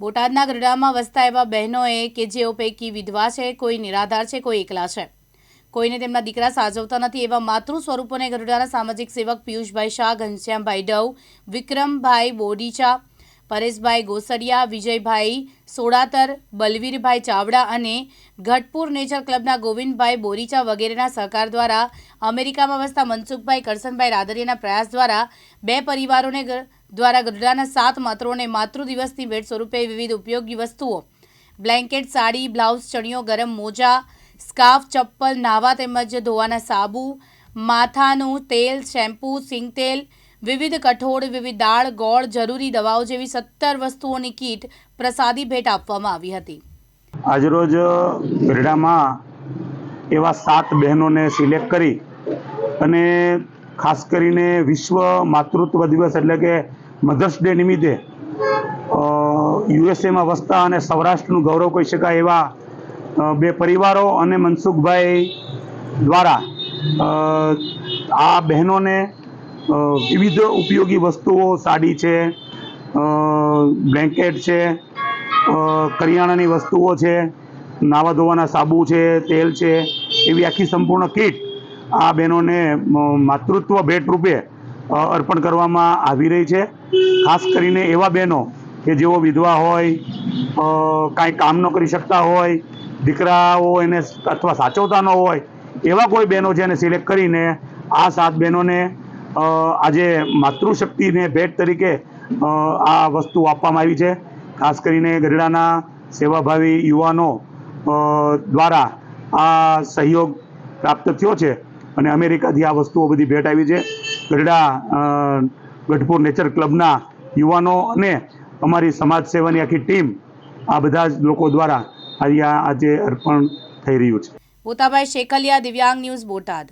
બોટાદના ગરડામાં વસતા એવા બહેનોએ કે જેઓ પૈકી વિધવા છે, કોઈ નિરાધાર છે, કોઈ એકલા છે. કોઈને તેમના દીકરા સાજવતા નથી એવા માતૃ સ્વરૂપોને ગરડાના સામાજિક સેવક પિયુષભાઈ શાહ, ઘનશ્યામભાઈ ડવ, વિક્રમભાઈ બોડીચા પરેશભાઈ ગોસડિયા, વિજયભાઈ સોડાતર, બલવીરભાઈ ચાવડા અને ઘટપુર નેચર ક્લબના ગોવિંદભાઈ બોરીચા વગેરેના સહકાર દ્વારા અમેરિકામાં વસતા મનસુખભાઈ કરસનભાઈ રાદરિયાના પ્રયાસ દ્વારા બે પરિવારોને દ્વારા ગઢડાના સાત માત્રોને માતૃદિવસની ભેટ સ્વરૂપે વિવિધ ઉપયોગી વસ્તુઓ. બ્લેન્કેટ, સાડી, બ્લાઉઝ, ચણિયો ગરમ મોજા, સ્કાર્ફ, ચપ્પલ નાહવા તેમજ ધોવાના સાબુ, માથાનું તેલ, શેમ્પૂ સિંગ તેલ વિવિધ કઠોળ, વિવિધ દાળ, ગોળ, જરૂરી દવાઓ જેવી સત્તર વસ્તુઓની કીટ પ્રસાદી ભેટ આપવામાં આવી હતી. આજરોજ ગરડામાં એવા સાત બહેનોને સિલેક્ટ કરી અને ખાસ કરીને વિશ્વ માતૃત્વ દિવસ એટલે કે મધર્સ ડે નિમિત્તે યુએસએમાં વસતા અને સૌરાષ્ટ્રનું ગૌરવ કહી શકાય એવા બે પરિવારો અને મનસુખભાઈ દ્વારા આ બહેનોને વિવિધ ઉપયોગી વસ્તુઓ, સાડી છે બ્લેન્કેટ છે કરિયાણાની વસ્તુઓ છે, નાવા ધોવાના સાબુ છે, તેલ છે, એવી આખી સંપૂર્ણ કીટ આ બહેનોને માતૃત્વ ભેટ રૂપે અર્પણ કરવામાં આવી રહી છે. ખાસ કરીને એવા બહેનો કે જેઓ વિધવા હોય કાંઈ કામ ન કરી શકતા હોય, દીકરાઓ એને અથવા સાચવતા ન હોય, એવા કોઈ બહેનો છે એને સિલેક્ટ કરીને આ સાત બહેનોને આજે માતૃશક્તિને ભેટ તરીકે આ વસ્તુ આપવામાં આવી છે. ખાસ કરીને ગઢડાના સેવાભાવી યુવાનો દ્વારા આ સહયોગ પ્રાપ્ત થયો છે અને અમેરિકાથી આ વસ્તુઓ બધી ભેટ આવી છે. ગઢડા ગઢપુર નેચર ક્લબના યુવાનો અને અમારી સમાજ સેવાની આખી ટીમ આ બધા જ લોકો દ્વારા આજે આજે અર્પણ થઈ રહ્યું છે. પોતાભાઈ શેકલિયા દિવ્યાંગ ન્યૂઝ બોટાદ.